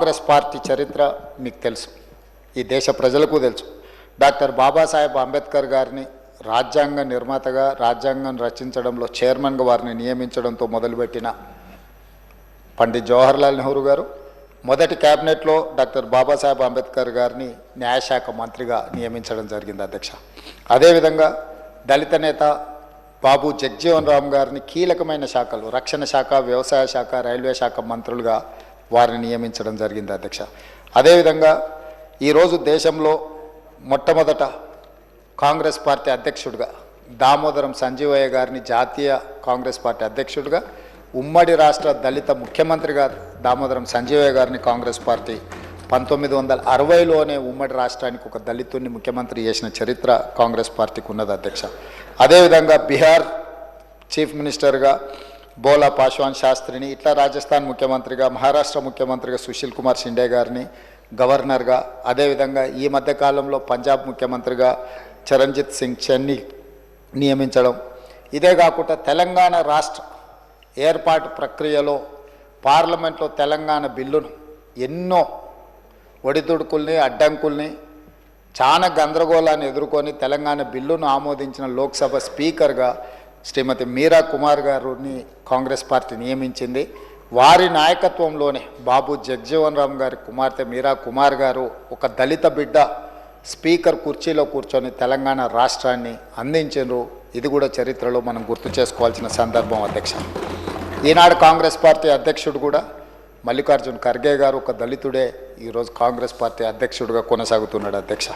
Congress party చరిత్ర మీకు తెలుసు. ఈ దేశ ప్రజలకు తెలుసు. డాక్టర్ బాబాసాహెబ్ అంబేద్కర్ గారిని రాజ్యాంగ నిర్మాతగా రాజ్యాంగం రచించడంలో చైర్మన్గా వారిని నియమించడంతో మొదలుపెట్టిన పండిత్ జవహర్లాల్ నెహ్రూ గారు మొదటి క్యాబినెట్లో డాక్టర్ బాబాసాహెబ్ అంబేద్కర్ గారిని న్యాయశాఖ మంత్రిగా నియమించడం జరిగింది అధ్యక్ష. అదేవిధంగా దళిత నేత బాబు జగ్జీవన్ రామ్ గారిని కీలకమైన శాఖలు రక్షణ శాఖ వ్యవసాయ శాఖ రైల్వే శాఖ మంత్రులుగా వారిని నియమించడం జరిగింది అధ్యక్ష. అదేవిధంగా ఈరోజు దేశంలో మొట్టమొదట కాంగ్రెస్ పార్టీ అధ్యక్షుడిగా దామోదరం సంజీవయ్య గారిని జాతీయ కాంగ్రెస్ పార్టీ అధ్యక్షుడిగా ఉమ్మడి రాష్ట్ర దళిత ముఖ్యమంత్రిగా దామోదరం సంజీవయ్య గారిని కాంగ్రెస్ పార్టీ పంతొమ్మిది వందల అరవైలోనే ఉమ్మడి రాష్ట్రానికి ఒక దళితుడిని ముఖ్యమంత్రి చేసిన చరిత్ర కాంగ్రెస్ పార్టీకి ఉన్నది అధ్యక్ష. అదేవిధంగా బీహార్ చీఫ్ మినిస్టర్గా బోలా పాశ్వాన్ శాస్త్రిని ఇట్లా రాజస్థాన్ ముఖ్యమంత్రిగా మహారాష్ట్ర ముఖ్యమంత్రిగా సుశీల్ కుమార్ షిండే గారిని గవర్నర్గా అదేవిధంగా ఈ మధ్యకాలంలో పంజాబ్ ముఖ్యమంత్రిగా చరణ్జిత్ సింగ్ చెన్ని నియమించడం. ఇదే కాకుండా తెలంగాణ రాష్ట్ర ఏర్పాటు ప్రక్రియలో పార్లమెంట్లో తెలంగాణ బిల్లును ఎన్నో ఒడిదుడుకుల్ని అడ్డంకుల్ని చాలా గందరగోళాన్ని ఎదుర్కొని తెలంగాణ బిల్లును ఆమోదించిన లోక్సభ స్పీకర్గా శ్రీమతి మీరా కుమార్ గారిని కాంగ్రెస్ పార్టీ నియమించింది. వారి నాయకత్వంలోనే బాబు జగ్జీవన్ రామ్ గారి కుమార్తె మీరా కుమార్ గారు ఒక దళిత బిడ్డ స్పీకర్ కుర్చీలో కూర్చొని తెలంగాణ రాష్ట్రాన్ని అందించారు ఇది కూడా చరిత్రలో మనం గుర్తు చేసుకోవాల్సిన సందర్భం అధ్యక్ష. ఈనాడు కాంగ్రెస్ పార్టీ అధ్యక్షుడు కూడా మల్లికార్జున్ ఖర్గే గారు ఒక దళితుడే. ఈరోజు కాంగ్రెస్ పార్టీ అధ్యక్షుడిగా కొనసాగుతున్నాడు అధ్యక్ష.